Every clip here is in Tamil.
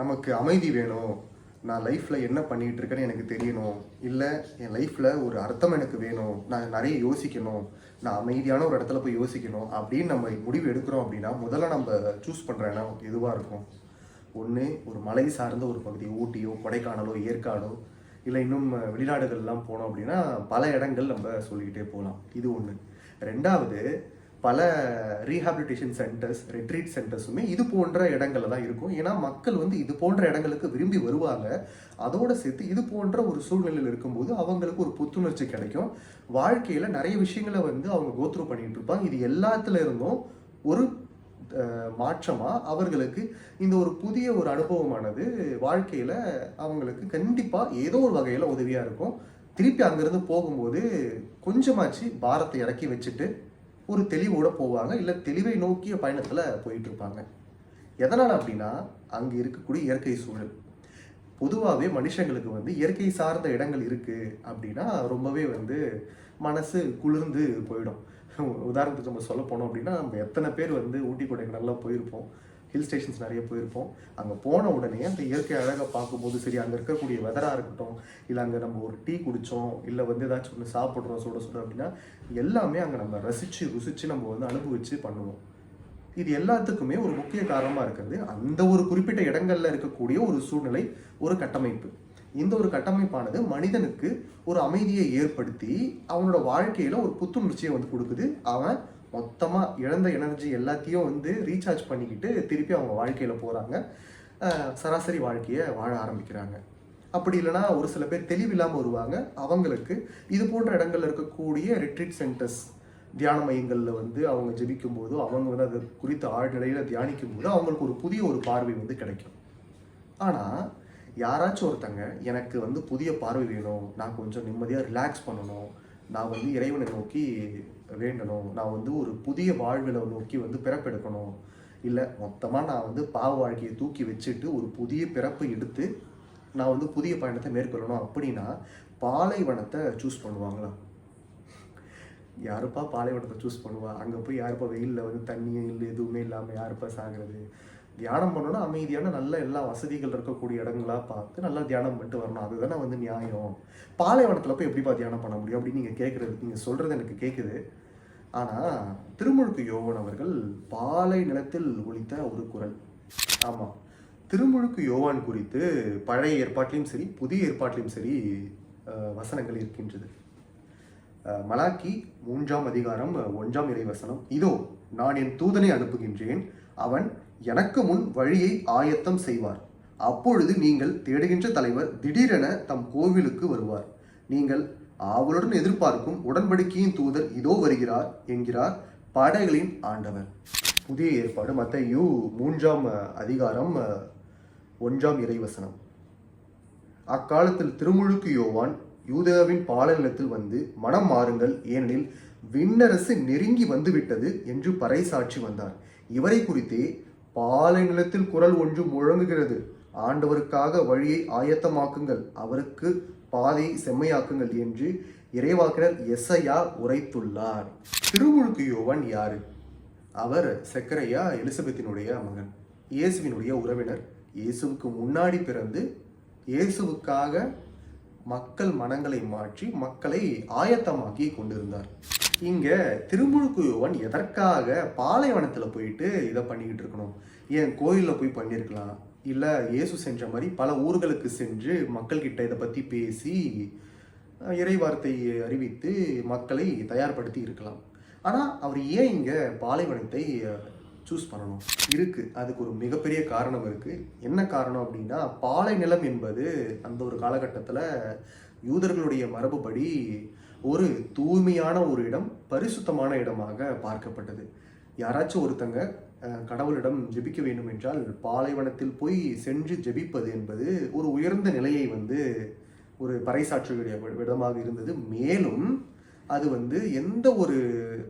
நமக்கு அமைதி வேணும். நான் லைஃப்பில் என்ன பண்ணிகிட்டு இருக்கேன்னு எனக்கு தெரியணும். இல்லை என் லைஃப்பில் ஒரு அர்த்தம் எனக்கு வேணும். நான் நிறைய யோசிக்கணும். நான் அமைதியான ஒரு இடத்துல போய் யோசிக்கணும். அப்படின்னு நம்ம முடிவு எடுக்கிறோம் அப்படின்னா முதல்ல நம்ம சூஸ் பண்ணுற இடம் எதுவாக இருக்கும்? ஒன்று ஒரு மலை சார்ந்த ஒரு பகுதி ஊட்டியோ கொடைக்கானலோ ஏற்காடோ இல்லை இன்னும் வெளிநாடுகள்லாம் போனோம் அப்படின்னா பல இடங்கள் நம்ம சொல்லிக்கிட்டே போகலாம். இது ஒன்று ரெண்டாவது பல ரீஹாபிலிட்டேஷன் சென்டர்ஸ் ரெட்ரீட் சென்டர்ஸுமே இது போன்ற இடங்களில் தான் இருக்கும். ஏன்னா மக்கள் வந்து இது போன்ற இடங்களுக்கு விரும்பி வருவாங்க. அதோடு சேர்த்து இது போன்ற ஒரு சூழ்நிலையில் இருக்கும்போது அவங்களுக்கு ஒரு புத்துணர்ச்சி கிடைக்கும். வாழ்க்கையில் நிறைய விஷயங்களை வந்து அவங்க கோத்ரூ பண்ணிகிட்டு இருப்பாங்க. இது எல்லாத்துல இருந்தும் ஒரு மாற்றமாக அவர்களுக்கு இந்த ஒரு புதிய ஒரு அனுபவமானது வாழ்க்கையில் அவங்களுக்கு கண்டிப்பாக ஏதோ ஒரு வகையில் உதவியாக இருக்கும். திருப்பி அங்கேருந்து போகும்போது கொஞ்சமாச்சு பாரத்தை இறக்கி வச்சுட்டு ஒரு தெளிவோட போவாங்க இல்லை தெளிவை நோக்கிய பயணத்தில் போயிட்டுருப்பாங்க. எதனால் அப்படின்னா அங்கே இருக்கக்கூடிய இயற்கை சூழல். பொதுவாகவே மனுஷங்களுக்கு வந்து இயற்கை சார்ந்த இடங்கள் இருக்குது அப்படின்னா ரொம்பவே வந்து மனசு குளிர்ந்து போயிடும். உதாரணத்துக்கு நம்ம சொல்ல போனோம் அப்படின்னா நம்ம எத்தனை பேர் வந்து ஊட்டி கொடைக்கானல்லாம் போயிருப்போம். ஹில் ஸ்டேஷன்ஸ் நிறைய போயிருப்போம். அங்கே போன உடனே அந்த இயற்கை அழகை பார்க்கும்போது சரி அங்கே இருக்கக்கூடிய வெதராக இருக்கட்டும் இல்லை அங்கே நம்ம ஒரு டீ குடித்தோம் இல்லை வந்து ஏதாச்சும் ஒன்று சாப்பிட்றோம் சுட சுட அப்படின்னா எல்லாமே அங்கே நம்ம ரசித்து ருசித்து நம்ம வந்து அனுபவித்து பண்ணுவோம். இது எல்லாத்துக்குமே ஒரு முக்கிய காரணமாக இருக்கிறது. அந்த ஒரு குறிப்பிட்ட இடங்களில் இருக்கக்கூடிய ஒரு சூழ்நிலை ஒரு கட்டமைப்பு. இந்த ஒரு கட்டமைப்பானது மனிதனுக்கு ஒரு அமைதியை ஏற்படுத்தி அவனோட வாழ்க்கையில் ஒரு புத்துணர்ச்சியை வந்து கொடுக்குது. அவன் மொத்தமாக இழந்த எனர்ஜி எல்லாத்தையும் வந்து ரீசார்ஜ் பண்ணிக்கிட்டு திருப்பி அவங்க வாழ்க்கையில் போகிறாங்க சராசரி வாழ்க்கையை வாழ ஆரம்பிக்கிறாங்க. அப்படி இல்லைன்னா ஒரு சில பேர் தெளிவில்லாமல் வருவாங்க. அவங்களுக்கு இது போன்ற இடங்கள்ல இருக்கக்கூடிய ரிட்ரீட் சென்டர்ஸ் தியான மையங்களில் வந்து அவங்க ஜெபிக்கும் போதோ அவங்க வந்து அது குறித்த ஆழ்நிலையில் தியானிக்கும் போது அவங்களுக்கு ஒரு புதிய ஒரு பார்வை வந்து கிடைக்கும். ஆனால் யாராச்சும் ஒருத்தங்க எனக்கு வந்து புதிய பார்வை வேணும் நான் கொஞ்சம் நிம்மதியாக ரிலாக்ஸ் பண்ணணும் நான் வந்து இறைவனை நோக்கி வேண்டணும். நான் வந்து ஒரு புதிய வாழ்வில் நோக்கி வந்து பிறப்பெடுக்கணும். இல்லை மொத்தமாக நான் வந்து பாவ வாழ்க்கையை தூக்கி வச்சுட்டு ஒரு புதிய பிறப்பு எடுத்து நான் வந்து புதிய பயணத்தை மேற்கொள்ளணும் அப்படின்னா பாலைவனத்தை சூஸ் பண்ணுவாங்களா யாருப்பா பாலைவனத்தை சூஸ் பண்ணுவா? அங்கே போய் யாருப்பா வெயிலில் வந்து தண்ணியும் இல்லை எதுவுமே இல்லாமல் யாருப்பா சாகிறது? தியானம் பண்ணணும்னா அமைதியான நல்ல எல்லா வசதிகள் இருக்கக்கூடிய இடங்களா பார்த்து நல்லா தியானம் பண்ணிட்டு வரணும். அதுதானே வந்து நியாயம். பாலைவனத்தில் போய் எப்படிப்பா தியானம் பண்ண முடியும்? அப்படின்னு நீங்கள் கேட்குறது நீங்கள் சொல்கிறது எனக்கு கேட்குது ஆனால் திருமுழுக்கு யோவன் அவர்கள் பாலை நிலத்தில் ஒழித்த ஒரு குரல். ஆமாம் திருமுழுக்கு யோவான் குறித்து பழைய ஏற்பாட்டிலையும் சரி புதிய ஏற்பாட்டிலையும் சரி வசனங்கள் இருக்கின்றது. மலாக்கி மூன்றாம் அதிகாரம் ஒன்றாம் ஒன்றாம் இறைவசனம். இதோ நான் என் தூதனை அனுப்புகின்றேன். அவன் எனக்கு முன் வழியை ஆயத்தம் செய்வார். அப்பொழுது நீங்கள் தேடுகின்ற தலைவர் திடீரென தம் கோவிலுக்கு வருவார். நீங்கள் ஆவலுடன் எதிர்பார்க்கும் உடன்படிக்கையின் தூதர் இதோ வருகிறார் என்கிறார் படைகளின் ஆண்டவர். புதிய ஏற்பாடு மத்தையு மூன்றாம் அதிகாரம் ஒன்றாம் இறைவசனம். அக்காலத்தில் திருமுழுக்கு யோவான் யூதேயாவின் பாலைநிலத்தில் வந்து மனம் மாறுங்கள் ஏனெனில் விண்ணரசு நெருங்கி வந்துவிட்டது என்று பறைசாட்சி வந்தார். இவரை குறித்தே பாலைநிலத்தில் குரல் ஒன்று முழங்குகிறது. ஆண்டவருக்காக வழியை ஆயத்தமாக்குங்கள் அவருக்கு பாதை செம்மையாக்குங்கள் என்று இறைவாக்கினர் எஸ்ஐயா உரைத்துள்ளார். திருமுழுக்கு யோவான் யாரு? அவர் செக்கரையா எலிசபெத்தினுடைய மகன். இயேசுவினுடைய உறவினர். இயேசுவுக்கு முன்னாடி பிறந்து இயேசுவுக்காக மக்கள் மனங்களை மாற்றி மக்களை ஆயத்தமாக்கி கொண்டிருந்தார். இங்க திருமுழுக்கு யோவான் எதற்காக பாலைவனத்தில் போயிட்டு இதை பண்ணிக்கிட்டு இருக்கணும்? ஏன் கோயிலில் போய் பண்ணியிருக்கலாம் இல்லை இயேசு சென்ற மாதிரி பல ஊர்களுக்கு சென்று மக்கள்கிட்ட இதை பற்றி பேசி இறைவார்த்தை அறிவித்து மக்களை தயார்படுத்தி இருக்கலாம். ஆனால் அவர் ஏன் இங்கே பாலைவனத்தை சூஸ் பண்ணணும்? இருக்குது அதுக்கு ஒரு மிகப்பெரிய காரணம் இருக்குது என்ன காரணம் அப்படின்னா பாலை நிலம் என்பது அந்த ஒரு காலகட்டத்தில் யூதர்களுடைய மரபுபடி ஒரு தூய்மையான ஒரு இடம் பரிசுத்தமான இடமாக பார்க்கப்பட்டது. யாராச்சும் ஒருத்தங்க கடவுளிடம் ஜெபிக்க வேண்டும் என்றால் பாலைவனத்தில் போய் சென்று ஜெபிப்பது என்பது ஒரு உயர்ந்த நிலையை வந்து ஒரு பறைசாற்றுடைய விதமாக இருந்தது. மேலும் அது வந்து எந்த ஒரு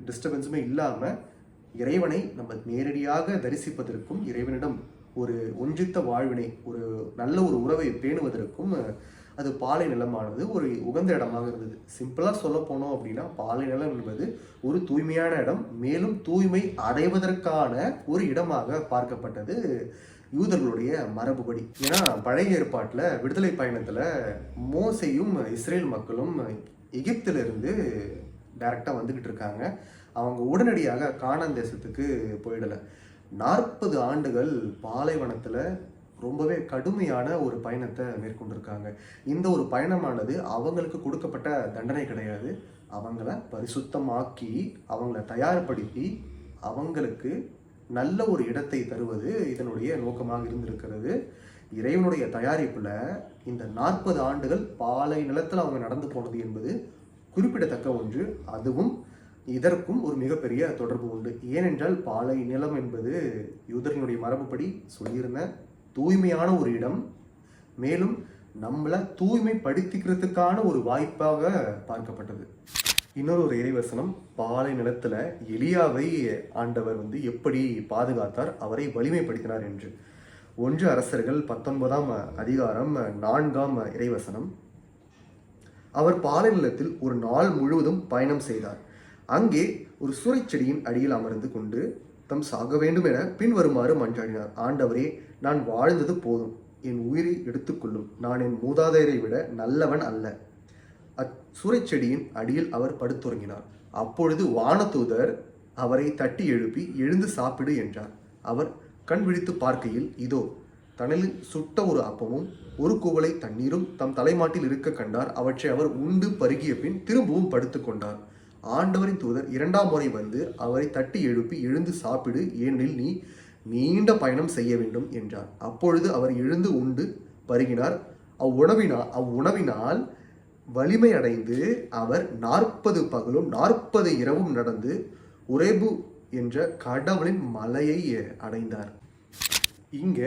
டிஸ்டர்பன்ஸுமே இல்லாமல் இறைவனை நம்ம நேரடியாக தரிசிப்பதற்கும் இறைவனிடம் ஒரு ஒன்றித்த வாழ்வினை ஒரு நல்ல ஒரு உறவை பேணுவதற்கும் அது பாலை நிலமானது ஒரு உகந்த இடமாக இருந்தது. சிம்பிளாக சொல்ல போனோம் அப்படின்னா பாலை நிலம் என்பது ஒரு தூய்மையான இடம் மேலும் தூய்மை அடைவதற்கான ஒரு இடமாக பார்க்கப்பட்டது யூதர்களுடைய மரபுபடி. ஏன்னா பழைய ஏற்பாட்டில் விடுதலை பயணத்தில் மோசையும் இஸ்ரேல் மக்களும் எகிப்திலிருந்து டைரெக்டாக வந்துக்கிட்டு இருக்காங்க. அவங்க உடனடியாக கானான் தேசத்துக்கு போயிடலை. நாற்பது ஆண்டுகள் பாலைவனத்தில் ரொம்பவே கடுமையான ஒரு பயணத்தை மேற்கொண்டிருக்காங்க. இந்த ஒரு பயணமானது அவங்களுக்கு கொடுக்கப்பட்ட தண்டனை கிடையாது. அவங்கள பரிசுத்தமாக்கி அவங்கள தயார்படுத்தி அவங்களுக்கு நல்ல ஒரு இடத்தை தருவது இதனுடைய நோக்கமாக இருந்திருக்கிறது. இறைவனுடைய தயாரிப்பில் இந்த நாற்பது ஆண்டுகள் பாலை நிலத்தில் அவங்க நடந்து போனது என்பது குறிப்பிடத்தக்க ஒன்று. அதுவும் இதற்கும் ஒரு மிகப்பெரிய தொடர்பு உண்டு. ஏனென்றால் பாலை நிலம் என்பது யூதர்களுடைய மரபுப்படி சொல்லியிருந்தேன் தூய்மையான ஒரு இடம். மேலும் நம்மளை தூய்மைப்படுத்திக்கிறதுக்கான ஒரு வாய்ப்பாக பார்க்கப்பட்டது. இன்னொரு ஒரு இறைவசனம் பாலை நிலத்தில் எலியாவை ஆண்டவர் வந்து எப்படி பாதுகாத்தார் அவரை வலிமைப்படுத்தினார் என்று. ஒன்று அரசர்கள் பத்தொன்பதாம் அதிகாரம் நான்காம் இறைவசனம். அவர் பாலை நிலத்தில் ஒரு நாள் முழுவதும் பயணம் செய்தார். அங்கே ஒரு சூறைச்செடியின் அடியில் அமர்ந்து கொண்டு தம் சாக வேண்டும் என பின்வருமாறு மன்றாடினார். ஆண்டவரே நான் வாழ்ந்தது போதும். என் உயிரை எடுத்துக்கொள்ளும். நான் என் மூதாதையரை விட நல்லவன் அல்ல. அச்சூறைச்செடியின் அடியில் அவர் படுத்துறங்கினார். அப்பொழுது வானதூதர் அவரை தட்டி எழுப்பி எழுந்து சாப்பிடு என்றார். அவர் கண் விழித்து பார்க்கையில் இதோ தனலில் சுட்ட ஒரு அப்பமும் ஒரு குவளை தண்ணீரும் தம் தலைமாட்டில் இருக்க கண்டார். அவற்றை அவர் உண்டு பருகிய பின் திரும்பவும் படுத்துக்கொண்டார் ஆண்டவரின் தூதர் இரண்டாம் முறை வந்து அவரை தட்டி எழுப்பி எழுந்து சாப்பிடு. ஏனெனில் நீ நீண்ட பயணம் செய்ய வேண்டும் என்றார். அப்பொழுது அவர் எழுந்து உண்டு பருகினார் அவ்வுணவினால் அவ்வுணவினால் வலிமை அடைந்து அவர் நாற்பது பகலும் நாற்பது இரவும் நடந்து உரேபு என்ற கடவுளின் மலையை அடைந்தார். இங்க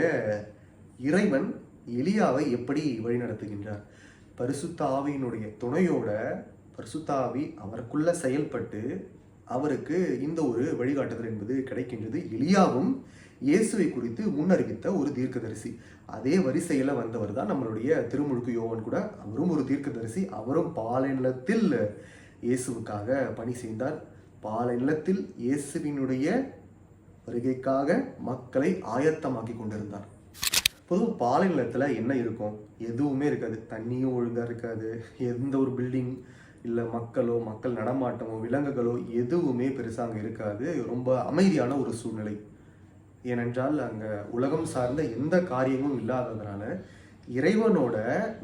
இறைவன் எலியாவை எப்படி வழிநடத்துகின்றார்? பரிசுத்தாவியினுடைய துணையோட பரிசுத்தாவி அவருக்குள்ள செயல்பட்டு அவருக்கு இந்த ஒரு வழிகாட்டுதல் என்பது கிடைக்கின்றது. எலியாவும் இயேசுவை குறித்து முன்னறிவித்த ஒரு தீர்க்கதரிசி. அதே வரிசையில் வந்தவர் தான் நம்மளுடைய திருமுழுக்கு யோவன் கூட. அவரும் ஒரு தீர்க்கதரிசி அவரும் பாலைநிலத்தில் இயேசுவுக்காக பணி செய்தார். பாலைநிலத்தில் இயேசுவினுடைய வருகைக்காக மக்களை ஆயத்தமாக்கி கொண்டிருந்தார். பொதுவாக பாலைநிலத்தில் என்ன இருக்கும்? எதுவுமே இருக்காது. தண்ணியும் ஒழுங்காக இருக்காது. எந்த ஒரு பில்டிங் இல்லை மக்களோ மக்கள் நடமாட்டமோ விலங்குகளோ எதுவுமே பெருசாக அங்கே இருக்காது. ரொம்ப அமைதியான ஒரு சூழ்நிலை. ஏனென்றால் அங்கே உலகம் சார்ந்த எந்த காரியமும் இல்லாததுனால இறைவனோட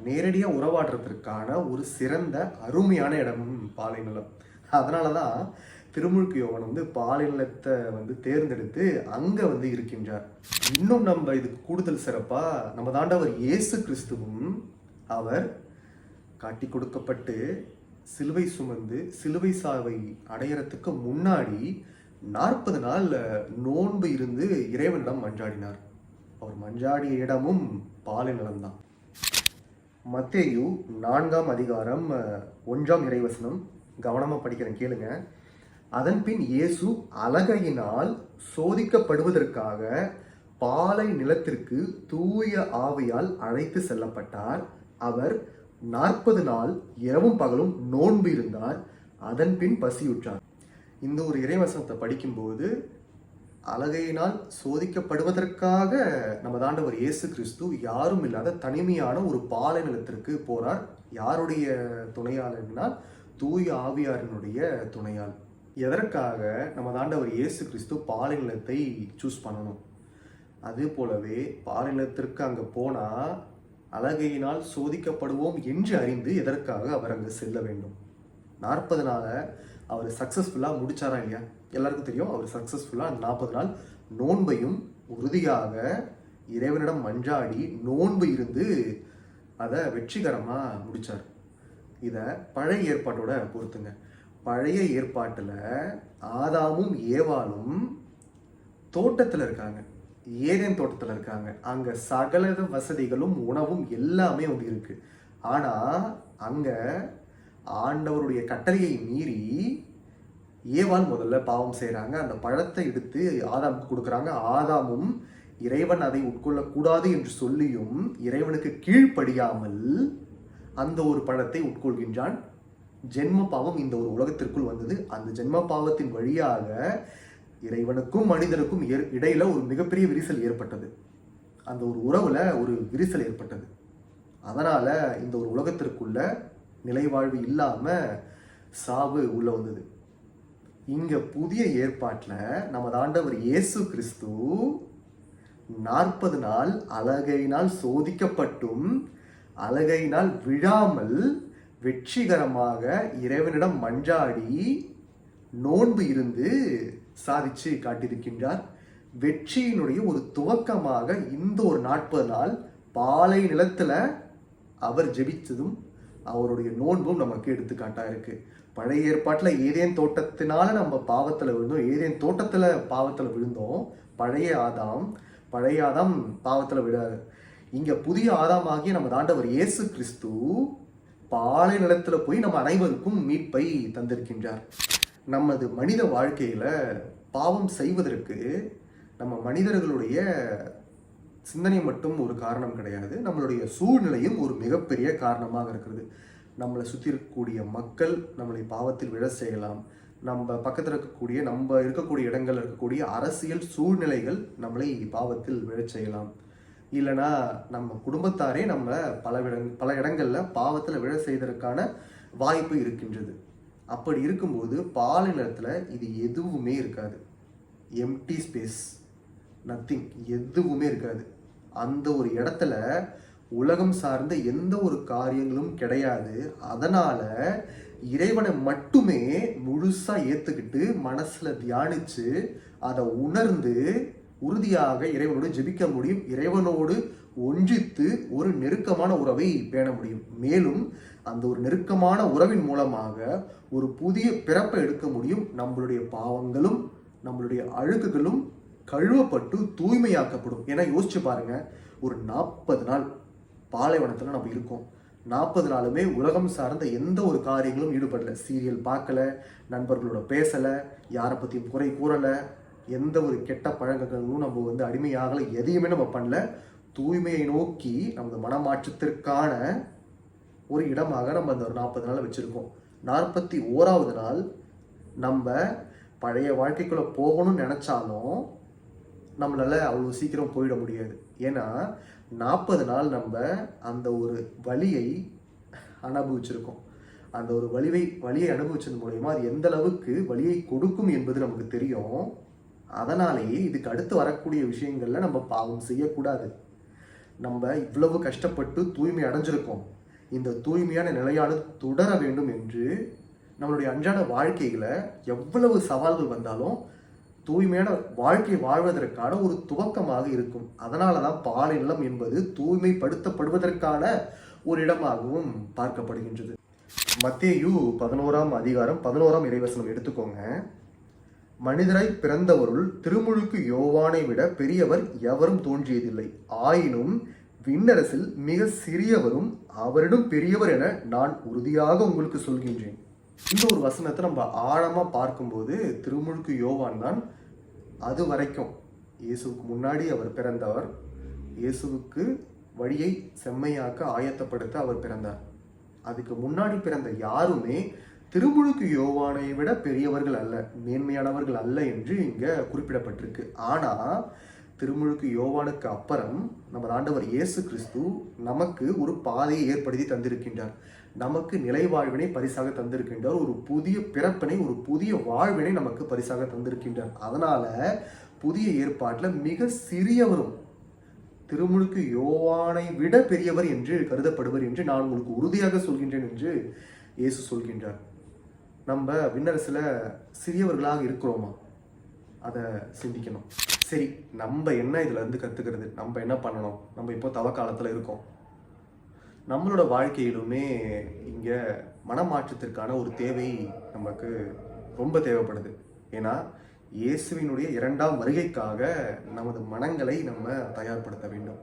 நேரடியாக உறவாடுறதுக்கான ஒரு சிறந்த அருமையான இடமும் பாலைநிலம் அதனால தான் திருமுழுக்கு யோகன் வந்து பாலைநிலத்தை வந்து தேர்ந்தெடுத்து அங்கே வந்து இருக்கின்றார். இன்னும் நம்ம இதுக்கு கூடுதல் சிறப்பாக நம்ம தாண்டவர் இயேசு கிறிஸ்துவும் அவர் காட்டி கொடுக்கப்பட்டு சிலுவை சுமந்து சிலுவை சாவை அடையறதுக்கு முன்னாடி நாற்பது நாள் நோன்பு இருந்து இறைவனிடம் மஞ்சாடினார். அவர் மஞ்சாடிய இடமும் பாலை நிலம்தான். மத்தேயு நான்காம் அதிகாரம் ஒன்றாம் இறைவசனம் கவனமாக படிக்கிறேன் கேளுங்க. அதன் பின் இயேசு அலகையினால் சோதிக்கப்படுவதற்காக பாலை நிலத்திற்கு தூய ஆவியால் அழைத்து செல்லப்பட்டார். அவர் நாற்பது நாள் இரவும் பகலும் நோன்பு இருந்தார். அதன்பின் பசியுற்றார். இந்த ஒரு இறைவசனத்தை படிக்கும்போது அழகையினால் சோதிக்கப்படுவதற்காக நம்ம தாண்டவர் இயேசு கிறிஸ்து யாரும் இல்லாத தனிமையான ஒரு பாலை நிலத்திற்கு போறார். யாருடைய துணையாளர்னால் தூய ஆவியாரினுடைய துணையால். எதற்காக நம்ம தாண்டவர் இயேசு கிறிஸ்து பாலை நிலத்தை சூஸ் பண்ணணும்? அதே போலவே பாலை நிலத்திற்கு அங்கே போனால் அழகையினால் சோதிக்கப்படுவோம் என்று அறிந்து எதற்காக அவர் அங்கு செல்ல வேண்டும்? நாற்பது நாளை அவர் சக்ஸஸ்ஃபுல்லாக முடிச்சாரா இல்லையா? எல்லாருக்கும் தெரியும் அவர் சக்ஸஸ்ஃபுல்லாக நாற்பது நாள் நோன்பையும் உறுதியாக இறைவனிடம் மன்றாடி நோன்பு இருந்து அதை வெற்றிகரமாக முடித்தார் இதை பழைய ஏற்பாட்டோட பொறுத்துங்க பழைய ஏற்பாட்டில் ஆதாமும் ஏவாலும் தோட்டத்தில் இருக்காங்க. ஏதேன் தோட்டத்தில் இருக்காங்க. அங்கே சகல வசதிகளும் உணவும் எல்லாமே வந்து இருக்குது ஆனால் அங்கே ஆண்டவருடைய கட்டளையை மீறி ஏவாள் முதல்ல பாவம் செய்கிறாங்க அந்த பழத்தை எடுத்து ஆதாமுக்கு கொடுக்குறாங்க. ஆதாமும் இறைவன் அதை உட்கொள்ளக்கூடாது என்று சொல்லியும் இறைவனுக்கு கீழ்ப்படியாமல் அந்த ஒரு பழத்தை உட்கொள்கின்றான். ஜென்ம பாவம் இந்த ஒரு உலகத்திற்குள் வந்தது. அந்த ஜென்ம பாவத்தின் வழியாக இறைவனுக்கும் மனிதனுக்கும் இடையில ஒரு மிகப்பெரிய விரிசல் ஏற்பட்டது. அந்த ஒரு உறவுல ஒரு விரிசல் ஏற்பட்டது. அதனால இந்த ஒரு உலகத்திற்குள்ள நிலைவாழ்வு இல்லாமல் சாவு உள்ளே வந்தது. இங்கே புதிய ஏற்பாட்டில் நமது ஆண்டவர் இயேசு கிறிஸ்து நாற்பது நாள் அழகையினால் சோதிக்கப்பட்டும் அழகையினால் விழாமல் வெற்றிகரமாக இறைவனிடம் மன்றாடி நோன்பு இருந்து சாதிச்சு காட்டியிருக்கின்றார். வெற்றியினுடைய ஒரு துவக்கமாக இந்த ஒரு நாற்பது நாள் பாலை நிலத்தில் அவர் ஜெபித்ததும் அவருடைய நோன்பும் நமக்கு எடுத்துக்காட்டாக இருக்குது பழைய ஏற்பாட்டில் ஏதேன் தோட்டத்தினால நம்ம பாவத்தில் விழுந்தோம் ஏதேன் தோட்டத்தில் பாவத்தில் விழுந்தோம் பழைய ஆதாம் பழைய ஆதாம் பாவத்தில் விழாது. இங்கே புதிய ஆதாம் ஆகிய நம்ம தாண்டவர் இயேசு கிறிஸ்து பாலை நிலத்துல போய் நம்ம அனைவருக்கும் மீட்பை தந்திருக்கின்றார். நமது மனித வாழ்க்கையில் பாவம் செய்வதற்கு நம்ம மனிதர்களுடைய சிந்தனை மட்டும் ஒரு காரணம் கிடையாது. நம்மளுடைய சூழ்நிலையும் ஒரு மிகப்பெரிய காரணமாக இருக்கிறது. நம்மளை சுற்றி இருக்கக்கூடிய மக்கள் நம்மளை பாவத்தில் விழ செய்யலாம். நம்ம பக்கத்தில் இருக்கக்கூடிய நம்ம இருக்கக்கூடிய இடங்களில் இருக்கக்கூடிய அரசியல் சூழ்நிலைகள் நம்மளை பாவத்தில் விழச் செய்யலாம். இல்லைனா நம்ம குடும்பத்தாரே நம்ம பல இட பல இடங்களில் பாவத்தில் விழ செய்வதற்கான வாய்ப்பு இருக்கின்றது. அப்படி இருக்கும்போது பாலினத்தில் இது எதுவுமே இருக்காது. எம்டி ஸ்பேஸ் நத்திங் எதுவுமே இருக்காது. அந்த ஒரு இடத்துல உலகம் சார்ந்த எந்த ஒரு காரியங்களும் கிடையாது. அதனால இறைவனை மட்டுமே முழுசா ஏத்துக்கிட்டு மனசுல தியானிச்சு அதை உணர்ந்து உறுதியாக இறைவனோடு ஜெபிக்க முடியும். இறைவனோடு ஒன்றித்து ஒரு நெருக்கமான உறவை பேண முடியும். மேலும் அந்த ஒரு நெருக்கமான உறவின் மூலமாக ஒரு புதிய பிறப்பை எடுக்க முடியும். நம்மளுடைய பாவங்களும் நம்மளுடைய அழுக்குகளும் கழுவப்பட்டு தூய்மையாக்கப்படும். ஏன்னா யோசிச்சு பாருங்க ஒரு நாற்பது நாள் பாலைவனத்தில் நம்ம இருக்கோம். நாற்பது நாளுமே உலகம் சார்ந்த எந்த ஒரு காரியங்களும் ஈடுபடல. சீரியல் பார்க்கல நண்பர்களோட பேசலை யாரை பற்றியும் குறை கூறலை எந்த ஒரு கெட்ட பழக்கங்களும் நம்ம வந்து அடிமையாகலை எதையுமே நம்ம பண்ணல. தூய்மையை நோக்கி நமது மனமாற்றத்திற்கான ஒரு இடமாக நம்ம அந்த ஒரு நாற்பது நாளை வச்சுருக்கோம். நாற்பத்தி ஓராவது நாள் நம்ம பழைய வாழ்க்கைக்குள்ளே போகணும்னு நினச்சாலும் நம்மளால் அவ்வளோ சீக்கிரம் போயிட முடியாது. ஏன்னா நாற்பது நாள் நம்ம அந்த ஒரு வழியை அனுபவிச்சிருக்கோம். அந்த ஒரு வலிவை வழியை அனுபவிச்சது மூலயமா அது எந்த அளவுக்கு வலியை கொடுக்கும் என்பது நமக்கு தெரியும். அதனாலேயே இதுக்கு அடுத்து வரக்கூடிய விஷயங்களில் நம்ம பாவம் செய்யக்கூடாது. நம்ம இவ்வளவு கஷ்டப்பட்டு தூய்மை அடைஞ்சிருக்கோம். இந்த தூய்மையான நிலையானது தொடர வேண்டும் என்று நம்மளுடைய அன்றாட வாழ்க்கையில் எவ்வளவு சவால்கள் வந்தாலும் தூய்மையான வாழ்க்கை வாழ்வதற்கான ஒரு துவக்கமாக இருக்கும். அதனால தான் பாலை நிலம் என்பது தூய்மைப்படுத்தப்படுவதற்கான ஒரு இடமாகவும் பார்க்கப்படுகின்றது. மத்தேயு பதினோராம் அதிகாரம் பதினோராம் இறைவசனம் எடுத்துக்கோங்க. மனிதராய் பிறந்தவருள் திருமுழுக்கு யோவானை விட பெரியவர் எவரும் தோன்றியதில்லை. ஆயினும் விண்ணரசில் மிக சிறியவரும் அவரிடம் பெரியவர் என நான் உறுதியாக உங்களுக்கு சொல்கின்றேன். இந்த ஒரு வசனத்தை நம்ம ஆழமாக பார்க்கும்போது திருமுழுக்கு யோவான் தான் அது வரைக்கும் இயேசுவுக்கு முன்னாடி அவர் பிறந்தவர் இயேசுவுக்கு வழியை செம்மையாக்க ஆயத்தப்படுத்த அவர் பிறந்தார். அதுக்கு முன்னாடி பிறந்த யாருமே திருமுழுக்கு யோவானை விட பெரியவர்கள் அல்ல மேன்மையானவர்கள் அல்ல என்று இங்க குறிப்பிடப்பட்டிருக்கு. ஆனா திருமுழுக்கு யோவானுக்கு அப்புறம் நம்ம ஆண்டவர் இயேசு கிறிஸ்து நமக்கு ஒரு பாதையை ஏற்படுத்தி தந்திருக்கின்றார். நமக்கு நிலை வாழ்வினை பரிசாக தந்திருக்கின்றார். ஒரு புதிய பிறப்பினை ஒரு புதிய வாழ்வினை நமக்கு பரிசாக தந்திருக்கின்றார். அதனால புதிய ஏற்பாட்டில் மிக சிறியவரும் திருமுழுக்கு யோவானை விட பெரியவர் என்று கருதப்படுவர் என்று நான் உங்களுக்கு உறுதியாக சொல்கின்றேன் என்று இயேசு சொல்கின்றார். நம்ம விண்ணரசில் சிறியவர்களாக இருக்கிறோமா? அதை சிந்திக்கணும். சரி நம்ம என்ன இதில் இருந்து கத்துக்கிறது? நம்ம என்ன பண்ணணும்? நம்ம இப்போ தவ காலத்தில் இருக்கோம். நம்மளோட வாழ்க்கையிலுமே இங்கே மனமாற்றத்திற்கான ஒரு தேவை நமக்கு ரொம்ப தேவைப்படுது. ஏன்னா இயேசுவினுடைய இரண்டாம் வருகைக்காக நமது மனங்களை நம்ம தயார்படுத்த வேண்டும்.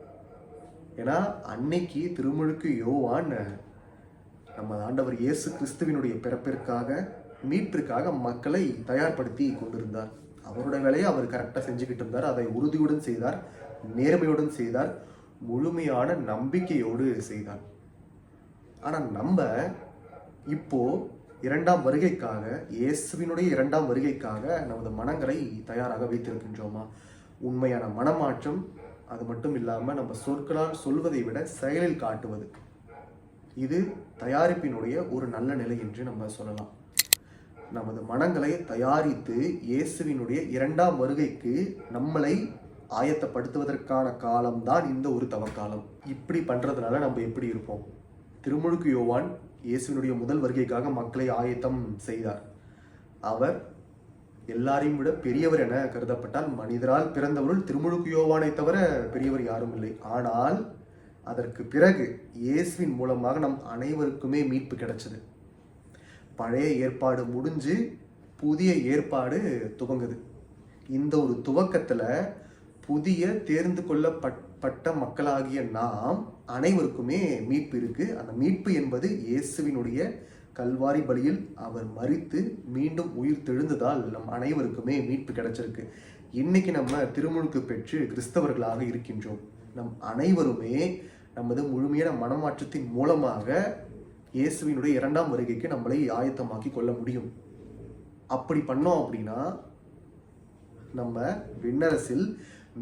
ஏன்னா அன்னைக்கு திருமுழுக்கு யோவான் நம்ம ஆண்டவர் இயேசு கிறிஸ்துவினுடைய பிறப்பிற்காக மீட்பிற்காக மக்களை தயார்படுத்தி கொண்டிருந்தார். அவரோட வேலையை அவர் கரெக்டாக செஞ்சுக்கிட்டு இருந்தார். அதை உறுதியுடன் செய்தார் நேர்மையுடன் செய்தார் முழுமையான நம்பிக்கையோடு செய்தார். ஆனால் நம்ம இப்போ இரண்டாம் வருகைக்காக இயேசுவினுடைய இரண்டாம் வருகைக்காக நமது மனங்களை தயாராக வைத்திருக்கின்றோமா? உண்மையான மனமாற்றம் அது மட்டும் இல்லாமல் நம்ம சொற்களால் சொல்வதை விட செயலில் காட்டுவது. இது தயாரிப்பினுடைய ஒரு நல்ல நிலை என்று நம்ம சொல்லலாம். நமது மனங்களை தயாரித்து இயேசுவினுடைய இரண்டாம் வருகைக்கு நம்மளை ஆயத்தப்படுத்துவதற்கான காலம்தான் இந்த ஒரு தவக்காலம். இப்படி பண்ணுறதுனால நம்ம எப்படி இருப்போம்? திருமுழுக்கு யோவான் இயேசுவினுடைய முதல் வருகைக்காக மக்களை ஆயத்தம் செய்தார். அவர் எல்லாரையும் விட பெரியவர் என கருதப்பட்டால் மனிதரால் பிறந்தவருள் திருமுழுக்கு யோவானை தவிர பெரியவர் யாரும் இல்லை. ஆனால் அதற்கு பிறகு இயேசுவின் மூலமாக நம் அனைவருக்குமே மீட்பு கிடைச்சது. பழைய ஏற்பாடு முடிஞ்சு புதிய ஏற்பாடு துவங்குது. இந்த ஒரு துவக்கத்தில் புதிய தேர்ந்து கொள்ளப்பட்ட மக்களாகிய நாம் அனைவருக்குமே மீட்பு இருக்குது அந்த மீட்பு என்பது இயேசுவினுடைய கல்வாரி பலியில் அவர் மறித்து மீண்டும் உயிர் தெழுந்ததால் நம் அனைவருக்குமே மீட்பு கிடைச்சிருக்கு. இன்னைக்கு நம்ம திருமுழுக்கு பெற்று கிறிஸ்தவர்களாக இருக்கின்றோம். நம் அனைவருமே நமது முழுமையான மனமாற்றத்தின் மூலமாக இயேசுவினுடைய இரண்டாம் வருகைக்கு நம்மளை ஆயத்தமாக்கி கொள்ள முடியும். அப்படி பண்ணோம் அப்படின்னா நம்ம விண்ணரசில்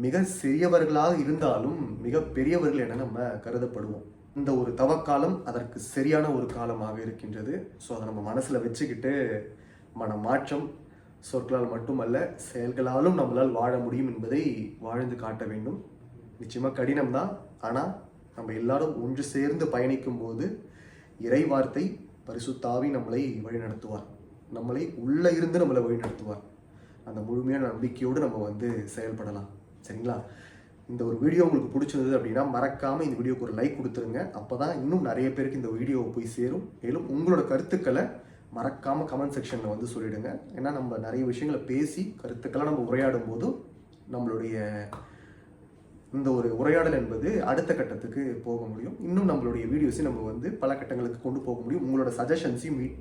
மிக சிறியவர்களாக இருந்தாலும் மிக பெரியவர்கள் என நம்ம கருதப்படுவோம். இந்த ஒரு தவக்காலம் அதற்கு சரியான ஒரு காலமாக இருக்கின்றது. ஸோ அதை நம்ம மனசில் வச்சுக்கிட்டு மன மாற்றம் சொற்களால் மட்டுமல்ல செயல்களாலும் நம்மளால் வாழ முடியும் என்பதை வாழ்ந்து காட்ட வேண்டும். நிச்சயமாக கடினம் தான் ஆனால் நம்ம எல்லாரும் ஒன்று சேர்ந்து பயணிக்கும் போது இறை வார்த்தை பரிசுத்தாவி நம்மளை வழிநடத்துவார். நம்மளை உள்ளே இருந்து நம்மளை வழிநடத்துவார். அந்த முழுமையான நம்பிக்கையோடு நம்ம வந்து செயல்படலாம். சரிங்களா? இந்த ஒரு வீடியோ உங்களுக்கு பிடிச்சிருந்தது அப்படின்னா மறக்காமல் இந்த வீடியோக்கு ஒரு லைக் கொடுத்துருங்க. அப்போ தான் இன்னும் நிறைய பேருக்கு இந்த வீடியோ போய் சேரும். மேலும் உங்களோட கருத்துக்களை மறக்காமல் கமெண்ட் செக்ஷனில் வந்து சொல்லிவிடுங்க ஏன்னா நம்ம நிறைய விஷயங்களை பேசி கருத்துக்களை நம்ம உரையாடும் போதும் நம்மளுடைய இந்த ஒரு உரையாடல் என்பது அடுத்த கட்டத்துக்கு போக முடியும். இன்னும் நம்மளுடைய வீடியோஸையும் நம்ம வந்து பல கட்டங்களுக்கு கொண்டு போக முடியும். உங்களோட சஜஷன்ஸையும் மீட்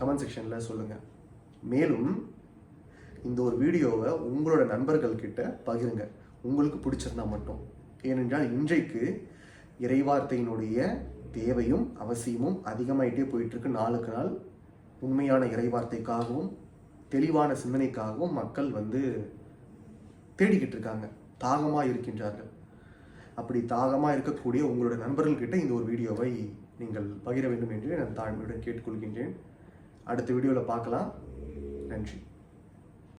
கமெண்ட் செக்ஷனில் சொல்லுங்கள் மேலும் இந்த ஒரு வீடியோவை உங்களோட நண்பர்கள்கிட்ட பகிருங்க. உங்களுக்கு பிடிச்சிருந்தா மட்டும். ஏனென்றால் இன்றைக்கு இறைவார்த்தையினுடைய தேவையும் அவசியமும் அதிகமாயிட்டே போயிட்டுருக்கு. நாளுக்கு நாள் உண்மையான இறைவார்த்தைக்காகவும் தெளிவான சிந்தனைக்காகவும் மக்கள் வந்து தேடிக்கிட்டு இருக்காங்க. தாகமாக இருக்கின்றார்கள். அப்படி தாகமாக இருக்கக்கூடிய உங்களோட நண்பர்கள்கிட்ட இந்த ஒரு வீடியோவை நீங்கள் பகிர வேண்டும் என்று நான் தாழ்மையுடன் கேட்டுக்கொள்கின்றேன். அடுத்த வீடியோவில் பார்க்கலாம். நன்றி.